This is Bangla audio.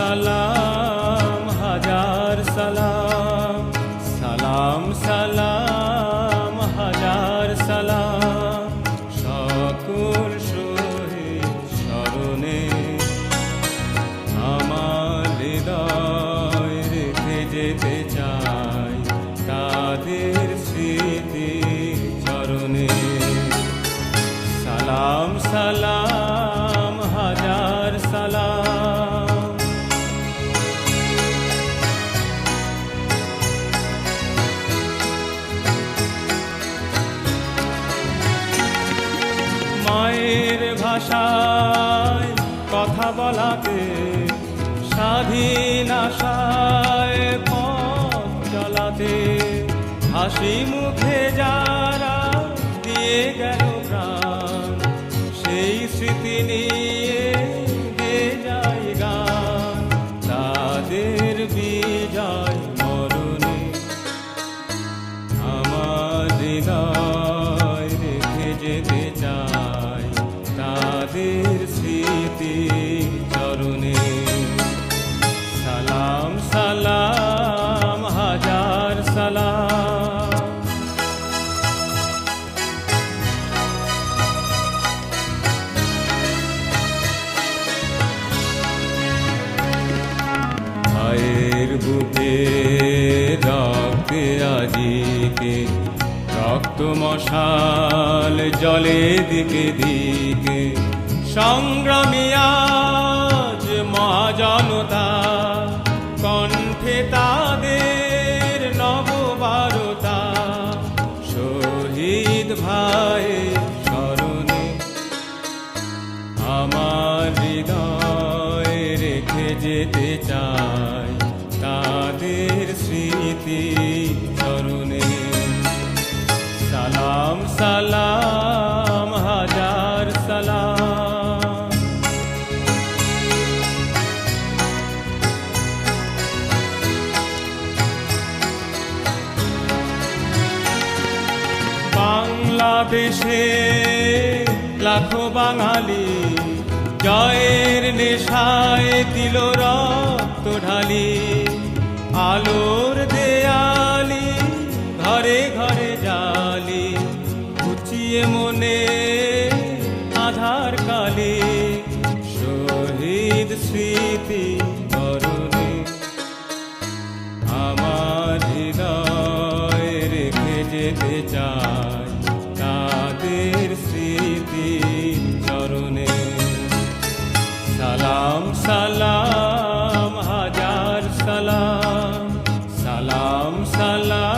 সালাম, হাজার সালাম সালাম সালাম, হাজার সালাম। সকল শহীদ স্মরণে আমার হৃদয় রেখে যেতে চাই তাদের স্মৃতি চরণে। সালাম সালাম ভাষায়, কথা বলাকে স্বাধীন আশায় পথ চলাতে হাসি মুখে যারা দিয়ে গেল প্রাণ, সেই স্মৃতি নিয়ে স্মৃতি চরণে। সালাম সালাম, হাজার সালাম। ভাইয়ের বুকে রক্তে আজিকে, রক্ত মশাল জলে দিকে দিকে। সংগ্রামী আজ মহাজনতা, কণ্ঠে তাদের নববারতা। শহীদ ভাই স্মরণে আমার হৃদয় রেখে যেতে চাই তাদের স্মৃতি। বাংলাদেশে লাখো বাঙালি জয়ের নেশায় দিল রক্ত ঢালি, আলোর দেয়ালি ঘরে ঘরে জালি উচিয়ে মনে আধার কালি, শহীদ স্মৃতি salam